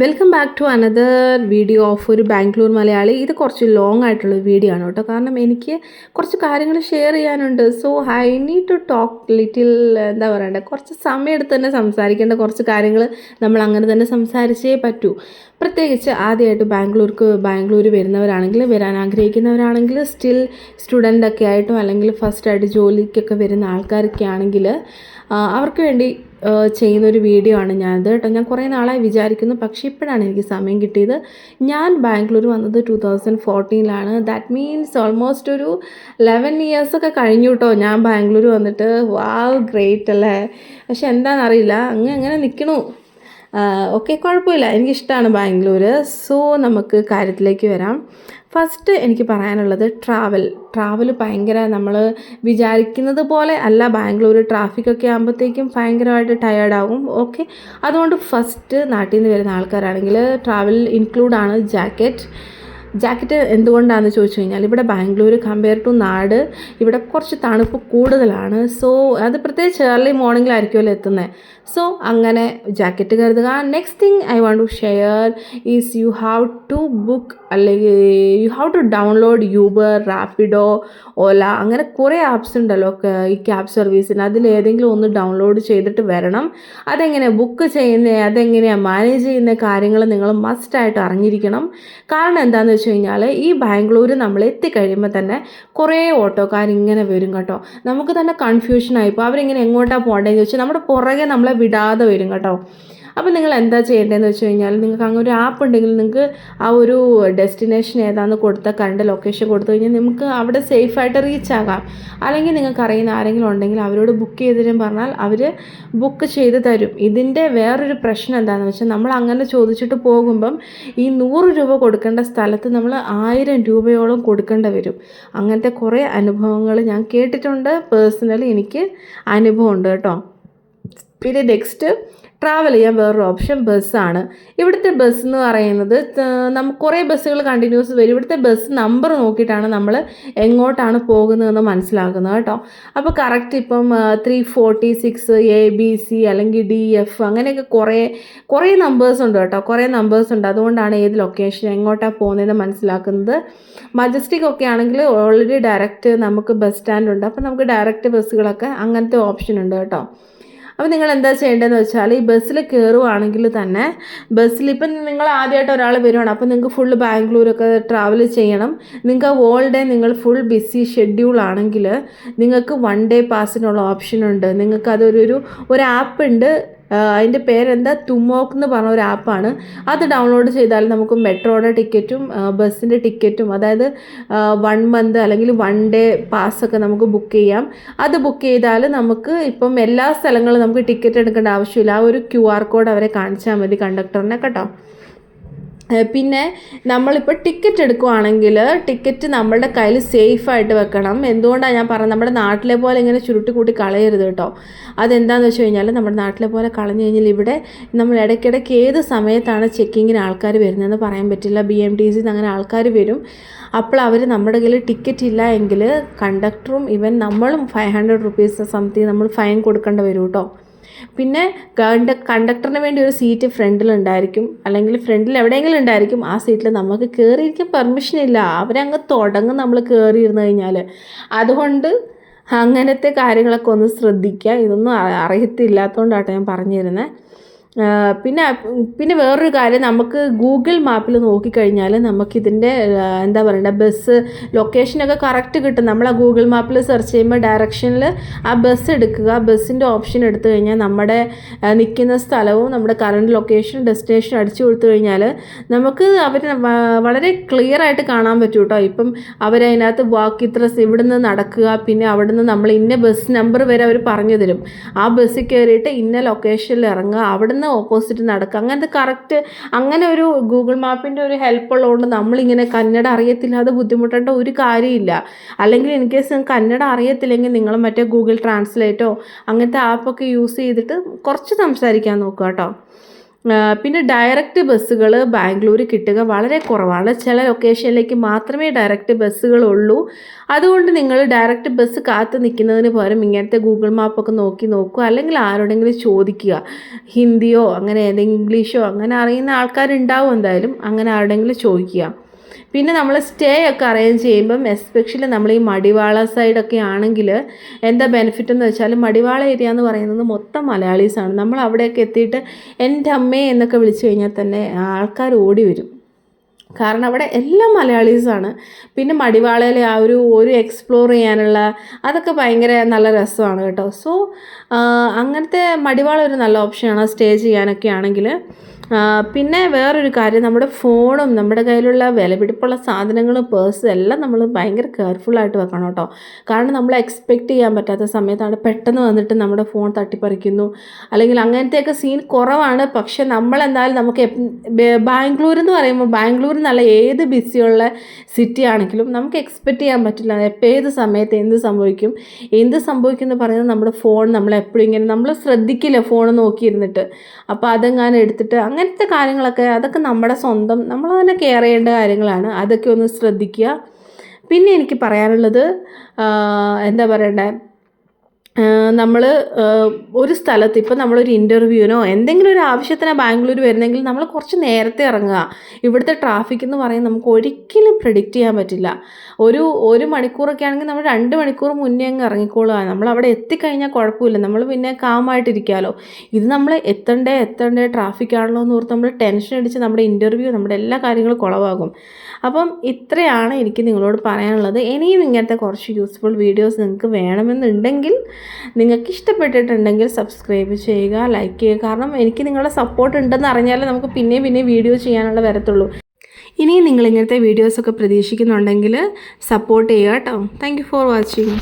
Welcome back to another video of ഒരു ബാംഗ്ലൂർ മലയാളി. ഇത് കുറച്ച് ലോങ് ആയിട്ടുള്ള വീഡിയോ ആണ് കേട്ടോ. കാരണം എനിക്ക് കുറച്ച് കാര്യങ്ങൾ ഷെയർ ചെയ്യാനുണ്ട്. So I need to talk little എന്താ പറയണ്ടേ കുറച്ച് സമയം എടുത്ത് തന്നെ സംസാരിക്കേണ്ട കുറച്ച് കാര്യങ്ങൾ നമ്മൾ അങ്ങനെ തന്നെ സംസാരിച്ചേ പറ്റൂ. പ്രത്യേകിച്ച് ആദ്യമായിട്ട് ബാംഗ്ലൂർക്ക് ബാംഗ്ലൂർ വരുന്നവരാണെങ്കിൽ വരാൻ ആഗ്രഹിക്കുന്നവരാണെങ്കിൽ സ്റ്റിൽ സ്റ്റുഡന്റ് ഒക്കെ ആയിട്ടോ അല്ലെങ്കിൽ ഫസ്റ്റ് ആയിട്ട് ജോലിക്കൊക്കെ വരുന്ന ആൾക്കാരൊക്കെ ആണെങ്കിൽ അവർക്ക് വേണ്ടി ചെയ്യുന്നൊരു വീഡിയോ ആണ് ഞാനത് കേട്ടോ. ഞാൻ കുറേ നാളായി വിചാരിക്കുന്നു പക്ഷേ ഇപ്പോഴാണ് എനിക്ക് സമയം കിട്ടിയത്. ഞാൻ ബാംഗ്ലൂർ വന്നത് ടു തൗസൻഡ് ഫോർട്ടീനിലാണ് ദാറ്റ് മീൻസ് ഓൾമോസ്റ്റ് ഒരു ലെവൻ ഇയേഴ്സൊക്കെ കഴിഞ്ഞു കേട്ടോ ഞാൻ ബാംഗ്ലൂർ വന്നിട്ട്. വാവ് ഗ്രേറ്റ് അല്ലേ? പക്ഷെ എന്താണെന്നറിയില്ല അങ്ങ് അങ്ങനെ നിൽക്കണു. ഓക്കെ കുഴപ്പമില്ല. എനിക്കിഷ്ടമാണ് ബാംഗ്ലൂർ സോ നമുക്ക് കാര്യത്തിലേക്ക് വരാം. ഫസ്റ്റ് എനിക്ക് പറയാനുള്ളത് ട്രാവൽ. ട്രാവൽ ഭയങ്കര നമ്മൾ വിചാരിക്കുന്നത് പോലെ അല്ല ബാംഗ്ലൂർ ട്രാഫിക്കൊക്കെ ആകുമ്പോഴത്തേക്കും ഭയങ്കരമായിട്ട് ടയേർഡാകും ഓക്കെ അതുകൊണ്ട് ഫസ്റ്റ് നാട്ടിൽ നിന്ന് വരുന്ന ആൾക്കാരാണെങ്കിൽ ട്രാവൽ ഇൻക്ലൂഡാണ് ജാക്കറ്റ്. ജാക്കറ്റ് എന്തുകൊണ്ടാണെന്ന് ചോദിച്ചു കഴിഞ്ഞാൽ ഇവിടെ ബാംഗ്ലൂർ കമ്പയർ ടു നാട് ഇവിടെ കുറച്ച് തണുപ്പ് കൂടുതലാണ്. സോ അത് പ്രത്യേകിച്ച് ഏർലി മോർണിംഗിലായിരിക്കുമല്ലോ എത്തുന്നത് സോ അങ്ങനെ ജാക്കറ്റ് കരുതുക. Next thing I want to share is you have to book അല്ലെങ്കിൽ you have to download Uber Rapido Ola അങ്ങനെ കുറേ ആപ്സ് ഉണ്ടല്ലോ. ഈ ക്യാബ് സർവീസിന് അതിലേതെങ്കിലും ഒന്ന് ഡൗൺലോഡ് ചെയ്തിട്ട് വരണം. അതെങ്ങനെ ബുക്ക് ചെയ്യുന്നത് അതെങ്ങനെയാണ് മാനേജ് ചെയ്യുന്ന കാര്യങ്ങൾ നിങ്ങൾ മസ്റ്റായിട്ട് അറിഞ്ഞിരിക്കണം. കാരണം എന്താണെന്ന് വെച്ച് കഴിഞ്ഞാൽ ഈ ബാംഗ്ലൂർ നമ്മൾ എത്തിക്കഴിയുമ്പോൾ തന്നെ കുറേ ഓട്ടോക്കാർ ഇങ്ങനെ വരും കേട്ടോ. നമുക്ക് തന്നെ കൺഫ്യൂഷനായി ഇപ്പോൾ അവരിങ്ങനെ എങ്ങോട്ടാണ് പോകേണ്ടതെന്ന് ചോദിച്ചാൽ നമ്മുടെ പുറകെ നമ്മളെ വിടാതെ വരും കേട്ടോ. അപ്പോൾ നിങ്ങൾ എന്താ ചെയ്യേണ്ടതെന്ന് വെച്ച് കഴിഞ്ഞാൽ നിങ്ങൾക്ക് അങ്ങനെ ഒരു ആപ്പ് ഉണ്ടെങ്കിൽ നിങ്ങൾക്ക് ആ ഒരു ഡെസ്റ്റിനേഷൻ ഏതാണെന്ന് കൊടുത്ത കറണ്ട് ലൊക്കേഷൻ കൊടുത്തു കഴിഞ്ഞാൽ നിങ്ങൾക്ക് അവിടെ സേഫായിട്ട് റീച്ച് ആകാം. അല്ലെങ്കിൽ നിങ്ങൾക്ക് അറിയുന്ന ആരെങ്കിലും ഉണ്ടെങ്കിൽ അവരോട് ബുക്ക് ചെയ്തതിനും പറഞ്ഞാൽ അവർ ബുക്ക് ചെയ്ത് തരും. ഇതിന്റെ വേറൊരു പ്രശ്നം എന്താണെന്ന് വെച്ചാൽ നമ്മൾ അങ്ങനെ ചോദിച്ചിട്ട് പോകുമ്പം ഈ നൂറ് രൂപ കൊടുക്കേണ്ട സ്ഥലത്ത് നമ്മൾ ആയിരം രൂപയോളം കൊടുക്കേണ്ടി വരും. അങ്ങനത്തെ കുറേ അനുഭവങ്ങൾ ഞാൻ കേട്ടിട്ടുണ്ട്. പേഴ്സണലി എനിക്ക് അനുഭവമുണ്ട് കേട്ടോ. പിന്നെ നെക്സ്റ്റ് ട്രാവൽ ചെയ്യാൻ വേറൊരു ഓപ്ഷൻ ബസ്സാണ് ഇവിടുത്തെ ബസ് എന്ന് പറയുന്നത് നമുക്ക് കുറേ ബസ്സുകൾ കണ്ടിന്യൂസ് വരും. ഇവിടുത്തെ ബസ് നമ്പർ നോക്കിയിട്ടാണ് നമ്മൾ എങ്ങോട്ടാണ് പോകുന്നതെന്ന് മനസ്സിലാക്കുന്നത് കേട്ടോ. അപ്പോൾ കറക്റ്റ് ഇപ്പം three forty six A B C അല്ലെങ്കിൽ ഡി എഫ് അങ്ങനെയൊക്കെ കുറേ കുറേ നമ്പേഴ്സ് ഉണ്ട് കേട്ടോ. കുറേ നമ്പേഴ്സ് ഉണ്ട്. അതുകൊണ്ടാണ് ഏത് ലൊക്കേഷൻ എങ്ങോട്ടാണ് പോകുന്നതെന്ന് മനസ്സിലാക്കുന്നത്. മജസ്റ്റിക് ഒക്കെ ആണെങ്കിൽ ഓൾറെഡി ഡയറക്റ്റ് നമുക്ക് ബസ് സ്റ്റാൻഡ് ഉണ്ട്. അപ്പോൾ നമുക്ക് ഡയറക്റ്റ് ബസ്സുകളൊക്കെ അങ്ങനത്തെ ഓപ്ഷൻ ഉണ്ട് കേട്ടോ. അപ്പോൾ നിങ്ങൾ എന്താ ചെയ്യേണ്ടതെന്ന് വെച്ചാൽ ഈ ബസ്സിൽ കയറുവാണെങ്കിൽ തന്നെ ബസ്സിൽ ഇപ്പം നിങ്ങൾ ആദ്യമായിട്ട് ഒരാൾ വരുവാണ്. അപ്പോൾ നിങ്ങൾക്ക് ഫുള്ള് ബാംഗ്ലൂരൊക്കെ ട്രാവൽ ചെയ്യണം. നിങ്ങൾക്ക് ഓൾ ഡേ നിങ്ങൾ ഫുൾ ബിസി ഷെഡ്യൂൾ ആണെങ്കിൽ നിങ്ങൾക്ക് വൺ ഡേ പാസിനുള്ള ഓപ്ഷൻ ഉണ്ട്. നിങ്ങൾക്ക് അതൊരു ഒരു ആപ്പ് ഉണ്ട്. അതിന്റെ പേരെന്താ? തുമോക്ക് എന്ന് പറഞ്ഞ ഒരു ആപ്പാണ് അത് ഡൗൺലോഡ് ചെയ്താൽ നമുക്ക് മെട്രോയുടെ ടിക്കറ്റും ബസ്സിന്റെ ടിക്കറ്റും അതായത് വൺ മന്ത് അല്ലെങ്കിൽ വൺ ഡേ പാസ്സൊക്കെ നമുക്ക് ബുക്ക് ചെയ്യാം. അത് ബുക്ക് ചെയ്താൽ നമുക്ക് ഇപ്പം എല്ലാ സ്ഥലങ്ങളും നമുക്ക് ടിക്കറ്റ് എടുക്കേണ്ട ആവശ്യമില്ല. ആ ഒരു ക്യു ആർ കോഡ് അവരെ കാണിച്ചാൽ മതി കണ്ടക്ടറിനെ കേട്ടോ. പിന്നെ നമ്മളിപ്പോൾ ടിക്കറ്റ് എടുക്കുവാണെങ്കിൽ ടിക്കറ്റ് നമ്മളുടെ കയ്യിൽ സേഫായിട്ട് വെക്കണം. എന്തുകൊണ്ടാണ് ഞാൻ പറഞ്ഞത്? നമ്മുടെ നാട്ടിലെ പോലെ ഇങ്ങനെ ചുരുട്ടി കൂട്ടി കളയരുത് കേട്ടോ. അതെന്താണെന്ന് വെച്ച് കഴിഞ്ഞാൽ നമ്മുടെ നാട്ടിലെ പോലെ കളഞ്ഞു കഴിഞ്ഞാൽ ഇവിടെ നമ്മൾ ഇടയ്ക്കിടയ്ക്ക് ഏത് സമയത്താണ് ചെക്കിങ്ങിന് ആൾക്കാർ വരുന്നതെന്ന് പറയാൻ പറ്റില്ല. ബി എം ടി സിന്ന് അങ്ങനെ ആൾക്കാർ വരും. അപ്പോൾ അവർ നമ്മുടെ കയ്യിൽ ടിക്കറ്റ് ഇല്ല എങ്കിൽ കണ്ടക്ടറും ഇവൻ നമ്മളും ഫൈവ് ഹൺഡ്രഡ് റുപ്പീസ് സംതിങ് നമ്മൾ ഫൈൻ കൊടുക്കേണ്ടി വരും കേട്ടോ. പിന്നെ കണ്ട കണ്ടക്ടറിന് വേണ്ടി ഒരു സീറ്റ് ഫ്രണ്ടിലുണ്ടായിരിക്കും. അല്ലെങ്കിൽ ഫ്രണ്ടിൽ എവിടെയെങ്കിലും ഉണ്ടായിരിക്കും. ആ സീറ്റിൽ നമുക്ക് കയറിയിരിക്കാൻ പെർമിഷൻ ഇല്ല. അവരങ്ങ് തുടങ്ങും നമ്മൾ കയറിയിരുന്ന് കഴിഞ്ഞാൽ. അതുകൊണ്ട് അങ്ങനത്തെ കാര്യങ്ങളൊക്കെ ഒന്ന് ശ്രദ്ധിക്കുക. ഇതൊന്നും അറിയത്തില്ലാത്തതുകൊണ്ടാട്ടോ ഞാൻ പറഞ്ഞു തരുന്നത് പിന്നെ പിന്നെ വേറൊരു കാര്യം നമുക്ക് ഗൂഗിൾ മാപ്പിൽ നോക്കിക്കഴിഞ്ഞാൽ നമുക്കിതിന്റെ എന്താ പറയണ്ട ബസ് ലൊക്കേഷനൊക്കെ കറക്റ്റ് കിട്ടും. നമ്മൾ ആ ഗൂഗിൾ മാപ്പിൽ സെർച്ച് ചെയ്യുമ്പോൾ ഡയറക്ഷനിൽ ആ ബസ് എടുക്കുക. ബസ്സിന്റെ ഓപ്ഷൻ എടുത്തു കഴിഞ്ഞാൽ നമ്മുടെ നിൽക്കുന്ന സ്ഥലവും നമ്മുടെ കറണ്ട് ലൊക്കേഷൻ ഡെസ്റ്റിനേഷൻ അടിച്ചു കൊടുത്തു കഴിഞ്ഞാൽ നമുക്ക് അവർ വളരെ ക്ലിയർ ആയിട്ട് കാണാൻ പറ്റും കേട്ടോ ഇപ്പം അവരതിനകത്ത് വാക്ക് ഇത്ര ഇവിടുന്ന് നടക്കുക. പിന്നെ അവിടുന്ന് നമ്മൾ ഇന്ന ബസ് നമ്പർ വരെ അവർ പറഞ്ഞു തരും. ആ ബസ്സിൽ കയറിയിട്ട് ഇന്ന ലൊക്കേഷനിൽ ഇറങ്ങുക. അവിടുന്ന് ഓപ്പോസിറ്റ് നടക്കുക. അങ്ങനത്തെ കറക്റ്റ് അങ്ങനെ ഒരു ഗൂഗിൾ മാപ്പിന്റെ ഒരു ഹെൽപ്പ് ഉള്ളതുകൊണ്ട് നമ്മളിങ്ങനെ കന്നഡ അറിയത്തില്ലാതെ ബുദ്ധിമുട്ടേണ്ട ഒരു കാര്യമില്ല. അല്ലെങ്കിൽ ഇൻ കേസ് കന്നഡ അറിയത്തില്ലെങ്കിൽ നിങ്ങൾ മറ്റേ ഗൂഗിൾ ട്രാൻസ്ലേറ്റോ അങ്ങനത്തെ ആപ്പൊക്കെ യൂസ് ചെയ്തിട്ട് കുറച്ച് സംസാരിക്കാൻ നോക്കുക കേട്ടോ. പിന്നെ ഡയറക്റ്റ് ബസ്സുകൾ ബാംഗ്ലൂർ കിട്ടുക വളരെ കുറവാണ്. ചില ലൊക്കേഷനിലേക്ക് മാത്രമേ ഡയറക്റ്റ് ബസ്സുകളുള്ളൂ. അതുകൊണ്ട് നിങ്ങൾ ഡയറക്റ്റ് ബസ് കാത്തു നിൽക്കുന്നതിന് പകരം ഇങ്ങനത്തെ ഗൂഗിൾ മാപ്പൊക്കെ നോക്കി നോക്കുക. അല്ലെങ്കിൽ ആരോടെങ്കിലും ചോദിക്കുക. ഹിന്ദിയോ അങ്ങനെ ഏതെങ്കിലും ഇംഗ്ലീഷോ അങ്ങനെ അറിയുന്ന ആൾക്കാരുണ്ടാവും എന്തായാലും. അങ്ങനെ ആരോടെങ്കിലും ചോദിക്കുക. പിന്നെ നമ്മൾ സ്റ്റേ ഒക്കെ അറേഞ്ച് ചെയ്യുമ്പം എസ്പെഷ്യലി നമ്മൾ ഈ മടിവാള സൈഡൊക്കെ ആണെങ്കിൽ എന്താ ബെനിഫിറ്റ് എന്ന് വെച്ചാൽ മടിവാള ഏരിയ എന്ന് പറയുന്നത് മൊത്തം മലയാളീസാണ് നമ്മൾ അവിടെയൊക്കെ എത്തിയിട്ട് എന്റെ അമ്മേ എന്നൊക്കെ വിളിച്ചു കഴിഞ്ഞാൽ തന്നെ ആൾക്കാർ ഓടി വരും. കാരണം അവിടെ എല്ലാം മലയാളീസാണ് പിന്നെ മടിവാളയിലെ ആ ഒരു ഒരു എക്സ്പ്ലോർ ചെയ്യാനുള്ള അതൊക്കെ ഭയങ്കര നല്ല രസമാണ് കേട്ടോ. സോ അങ്ങനത്തെ മടിവാള ഒരു നല്ല ഓപ്ഷനാണ് സ്റ്റേ ചെയ്യാനൊക്കെ ആണെങ്കിൽ പിന്നെ വേറൊരു കാര്യം നമ്മുടെ ഫോണും നമ്മുടെ കയ്യിലുള്ള വിലപിടിപ്പുള്ള സാധനങ്ങളും പേഴ്സും എല്ലാം നമ്മൾ ഭയങ്കര കെയർഫുള്ളായിട്ട് വെക്കണം കേട്ടോ. കാരണം നമ്മൾ എക്സ്പെക്റ്റ് ചെയ്യാൻ പറ്റാത്ത സമയത്താണ് പെട്ടെന്ന് വന്നിട്ട് നമ്മുടെ ഫോൺ തട്ടിപ്പറിക്കുന്നു. അല്ലെങ്കിൽ അങ്ങനത്തെയൊക്കെ സീൻ കുറവാണ്. പക്ഷെ നമ്മളെന്തായാലും നമുക്ക് ബാംഗ്ലൂർ എന്ന് പറയുമ്പോൾ ബാംഗ്ലൂർ എന്നല്ല ഏത് ബിസിയുള്ള സിറ്റി ആണെങ്കിലും നമുക്ക് എക്സ്പെക്റ്റ് ചെയ്യാൻ പറ്റില്ല. എപ്പോൾ ഏത് സമയത്ത് എന്ത് സംഭവിക്കും. എന്ത് സംഭവിക്കും എന്ന് പറയുന്നത് നമ്മുടെ ഫോൺ നമ്മളെപ്പോഴും ഇങ്ങനെ നമ്മൾ ശ്രദ്ധിക്കില്ല ഫോൺ നോക്കിയിരുന്നിട്ട്. അപ്പോൾ അതെങ്ങാനും എടുത്തിട്ട് അങ്ങനത്തെ കാര്യങ്ങളൊക്കെ അതൊക്കെ നമ്മുടെ സ്വന്തം നമ്മൾ തന്നെ കെയർ ചെയ്യേണ്ട കാര്യങ്ങളാണ്. അതൊക്കെ ഒന്ന് ശ്രദ്ധിക്കുക. പിന്നെ എനിക്ക് പറയാനുള്ളത് എന്താ പറയണ്ടേ? നമ്മൾ ഒരു സ്ഥലത്ത് ഇപ്പോൾ നമ്മളൊരു ഇന്റർവ്യൂവിനോ എന്തെങ്കിലും ഒരു ആവശ്യത്തിന് ബാംഗ്ലൂർ വരുന്നെങ്കിൽ നമ്മൾ കുറച്ച് നേരത്തെ ഇറങ്ങുക. ഇവിടുത്തെ ട്രാഫിക് എന്ന് പറയുന്നത് നമുക്ക് ഒരിക്കലും പ്രിഡിക്റ്റ് ചെയ്യാൻ പറ്റില്ല. ഒരു ഒരു മണിക്കൂറൊക്കെ ആണെങ്കിൽ നമ്മൾ രണ്ട് മണിക്കൂർ മുന്നേ അങ്ങ് ഇറങ്ങിക്കോളുക. നമ്മൾ അവിടെ എത്തിക്കഴിഞ്ഞാൽ കുഴപ്പമില്ല. നമ്മൾ പിന്നെ കാമായിട്ടിരിക്കാമല്ലോ ഇത് നമ്മൾ എത്തണ്ടേ എത്തണ്ടേ ട്രാഫിക് ആണല്ലോ എന്ന് ഓർത്ത് നമ്മൾ ടെൻഷൻ അടിച്ച് നമ്മുടെ ഇന്റർവ്യൂ നമ്മുടെ എല്ലാ കാര്യങ്ങളും കുളവാകും. അപ്പം ഇത്രയാണ് എനിക്ക് നിങ്ങളോട് പറയാനുള്ളത്. ഇനിയും ഇങ്ങനത്തെ കുറച്ച് യൂസ്ഫുൾ വീഡിയോസ് നിങ്ങൾക്ക് വേണമെന്നുണ്ടെങ്കിൽ നിങ്ങൾക്ക് ഇഷ്ടപ്പെട്ടിട്ടുണ്ടെങ്കിൽ സബ്സ്ക്രൈബ് ചെയ്യുക ലൈക്ക് ചെയ്യുക. കാരണം എനിക്ക് നിങ്ങളുടെ സപ്പോർട്ട് ഉണ്ടെന്ന് അറിഞ്ഞാലേ നമുക്ക് പിന്നെയും പിന്നെയും വീഡിയോ ചെയ്യാനുള്ള വരത്തുള്ളൂ. ഇനിയും നിങ്ങൾ ഇങ്ങനത്തെ വീഡിയോസൊക്കെ പ്രതീക്ഷിക്കുന്നുണ്ടെങ്കിൽ സപ്പോർട്ട് ചെയ്യുക കേട്ടോ താങ്ക് ഫോർ വാച്ചിങ്